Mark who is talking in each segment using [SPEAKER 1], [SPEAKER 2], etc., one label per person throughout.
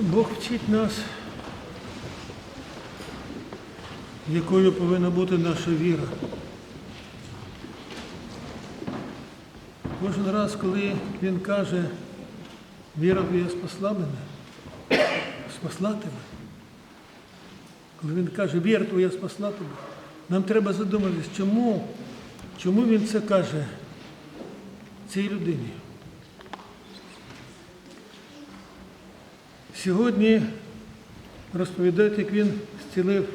[SPEAKER 1] Бог вчить нас, якою повинна бути наша віра. Кожен раз, коли Він каже, віра твоя спасла мене, спасла тебе. Коли він каже, віра твоя спасла тебе, нам треба задуматись, чому, чому він це каже цій людині. Сьогодні розповідають, як він зцілив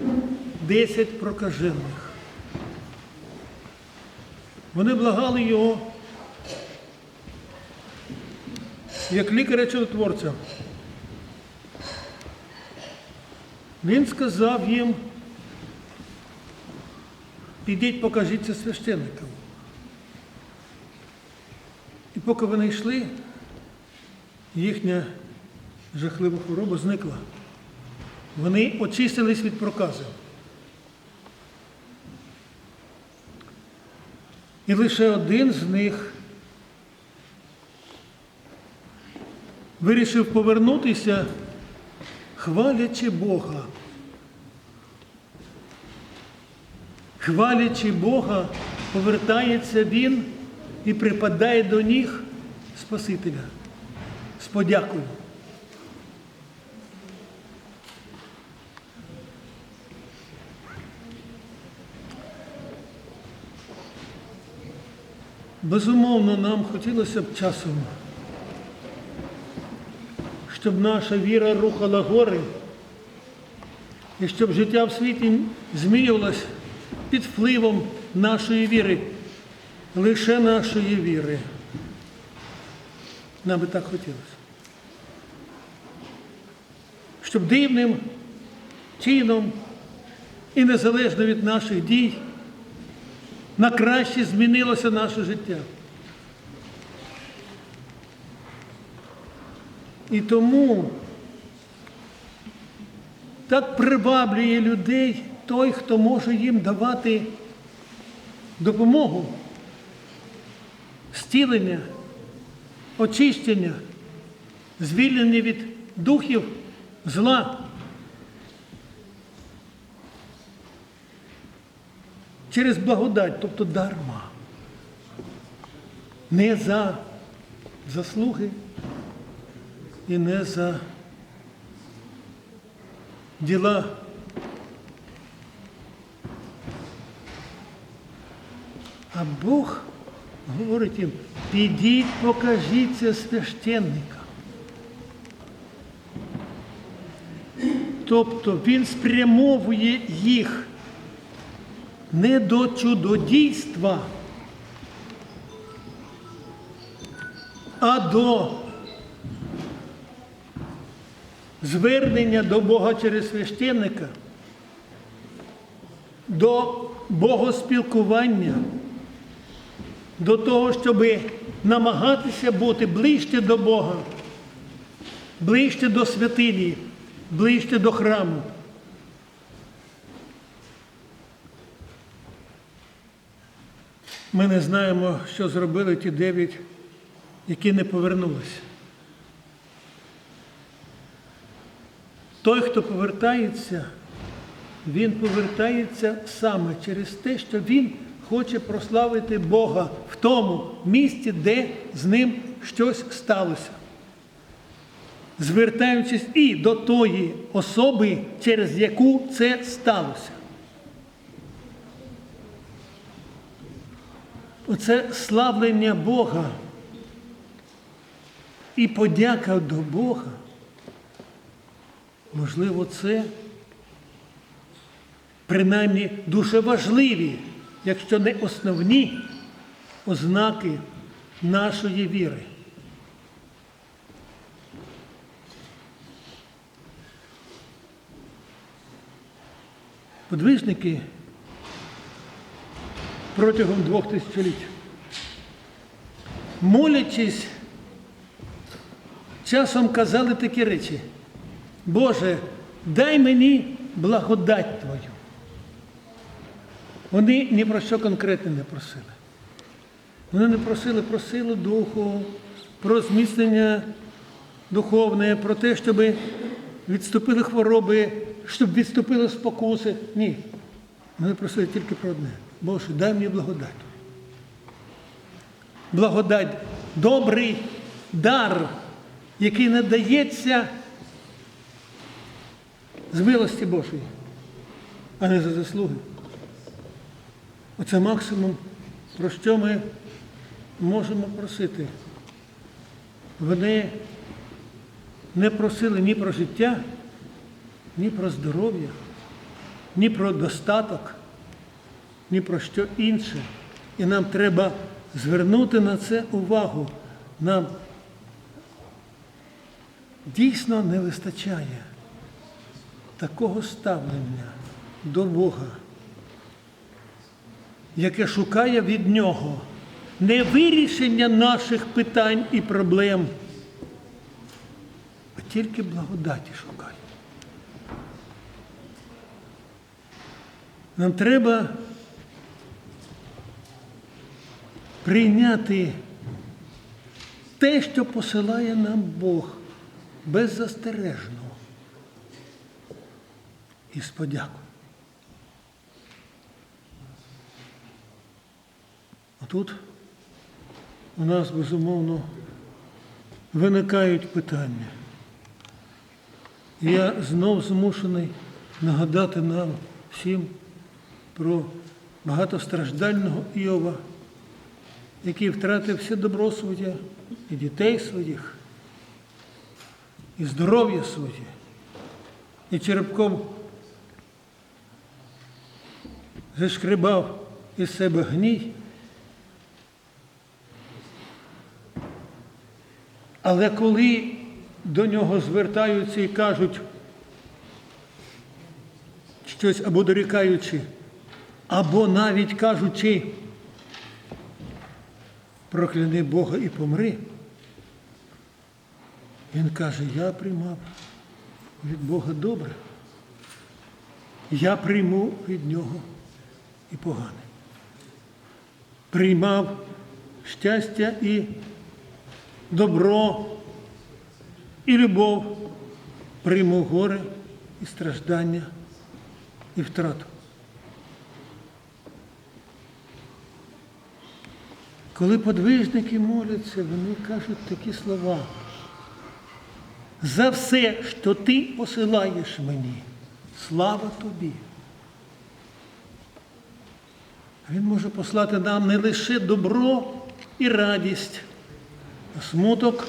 [SPEAKER 1] 10 прокажених. Вони благали його як лікаря чудотворця. Він сказав їм, підіть покажіться священникам. І поки вони йшли, їхня жахлива хвороба зникла. Вони очистились від проказів. І лише один з них вирішив повернутися, хвалячи Бога. Хвалячи Бога, повертається він і припадає до ніг Спасителя з подякою. Безумовно, нам хотілося б часом, щоб наша віра рухала гори, і щоб життя в світі змінювалось під впливом нашої віри, лише нашої віри. Нам би так хотілося. Щоб дивним чином і незалежно від наших дій на краще змінилося наше життя. І тому так приваблює людей той, хто може їм давати допомогу, зцілення, очищення, звільнення від духів зла. Через благодать, тобто дарма. Не за заслуги і не за діла. А Бог говорить їм, підіть, покажіться священника. Тобто Він спрямовує їх не до чудодійства, а до звернення до Бога через священника, до богоспілкування, до того, щоб намагатися бути ближче до Бога, ближче до святині, ближче до храму. Ми не знаємо, що зробили ті дев'ять, які не повернулися. Той, хто повертається, він повертається саме через те, що він хоче прославити Бога в тому місці, де з ним щось сталося. Звертаючись і до тої особи, через яку це сталося. Оце славлення Бога і подяка до Бога. Можливо, це принаймні дуже важливі, якщо не основні ознаки нашої віри. Подвижники протягом двох тисячоліть. Молячись, часом казали такі речі. Боже, дай мені благодать Твою. Вони ні про що конкретне не просили. Вони не просили про силу духу, про зміцнення духовне, про те, щоб відступили хвороби, щоб відступили спокуси. Ні. Вони просили тільки про одне. Боже, дай мені благодать. Благодать добрий дар, який надається з милості Божої, а не за заслуги. Оце максимум, про що ми можемо просити. Вони не просили ні про життя, ні про здоров'я, ні про достаток, ні про що інше. І нам треба звернути на це увагу. Нам дійсно не вистачає такого ставлення до Бога, яке шукає від Нього не вирішення наших питань і проблем, а тільки благодаті шукає. Нам треба прийняти те, що посилає нам Бог беззастережно і з подякою. А тут у нас безумовно виникають питання. Я знов змушений нагадати нам всім про багатостраждального Іова, який втратив все добро своє, і дітей своїх, і здоров'я своє, і черепком зашкрибав із себе гній. Але коли до нього звертаються і кажуть щось або дорікаючи, або навіть кажучи, прокляни Бога і помри, він каже, я приймав від Бога добре. Я прийму від нього і погане. Приймав щастя і добро і любов, прийму горе і страждання і втрату. Коли подвижники моляться, вони кажуть такі слова. За все, що ти посилаєш мені, слава тобі. Він може послати нам не лише добро і радість, а смуток,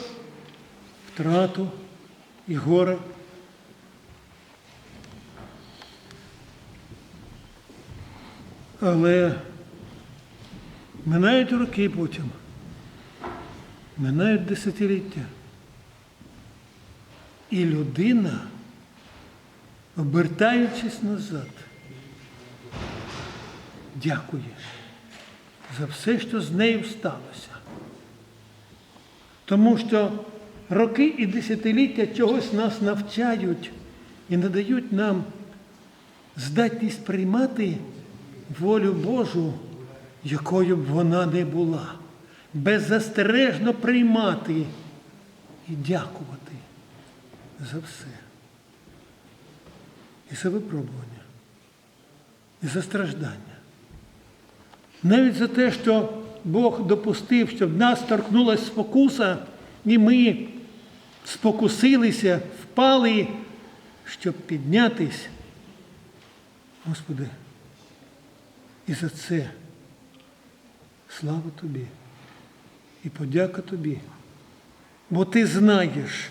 [SPEAKER 1] втрату і горе. Але минають роки потім, минають десятиліття. І людина, обертаючись назад, дякує за все, що з нею сталося. Тому що роки і десятиліття чогось нас навчають і надають нам здатність приймати волю Божу, якою б вона не була, беззастережно приймати і дякувати за все. І за випробування, і за страждання. Навіть за те, що Бог допустив, щоб нас торкнулася спокуса, і ми спокусилися, впали, щоб піднятись. Господи, і за це слава Тобі і подяка Тобі. Бо Ти знаєш,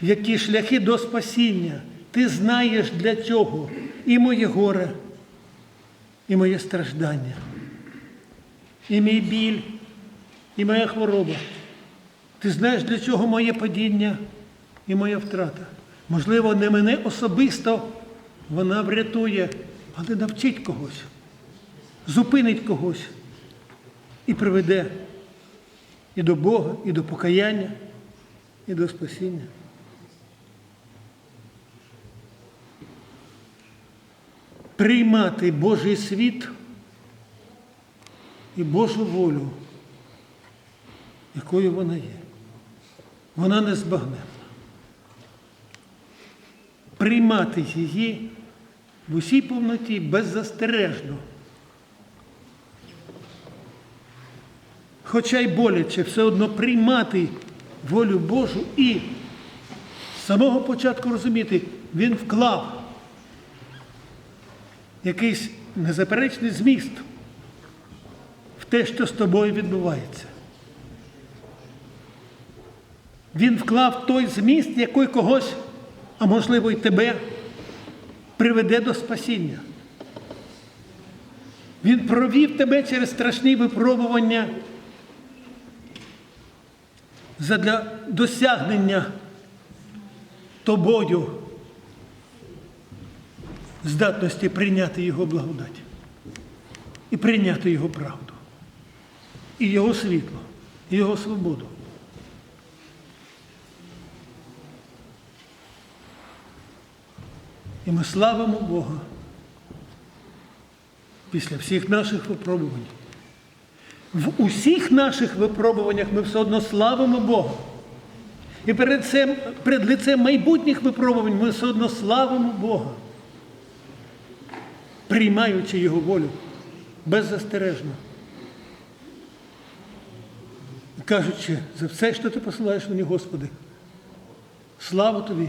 [SPEAKER 1] які шляхи до спасіння. Ти знаєш для чого і моє горе, і моє страждання, і мій біль, і моя хвороба. Ти знаєш, для чого моє падіння і моя втрата. Можливо, не мене особисто вона врятує, але навчить когось, зупинить когось і приведе і до Бога, і до покаяння, і до спасіння. Приймати Божий світ і Божу волю, якою вона є. вона незбагненна. Приймати її в усій повноті беззастережно. Хоча й боляче, все одно приймати волю Божу і з самого початку розуміти, він вклав якийсь незаперечний зміст в те, що з тобою відбувається. Він вклав той зміст, який когось, а можливо й тебе, приведе до спасіння. Він провів тебе через страшні випробування задля досягнення тобою здатності прийняти Його благодать і прийняти Його правду, і Його світло, і Його свободу. І ми славимо Бога після всіх наших випробувань. В усіх наших випробуваннях ми все одно славимо Бога. І перед, цим, перед лицем майбутніх випробувань ми все одно славимо Бога, приймаючи Його волю беззастережно. Кажучи, за все, що ти посилаєш мені, Господи, славу тобі,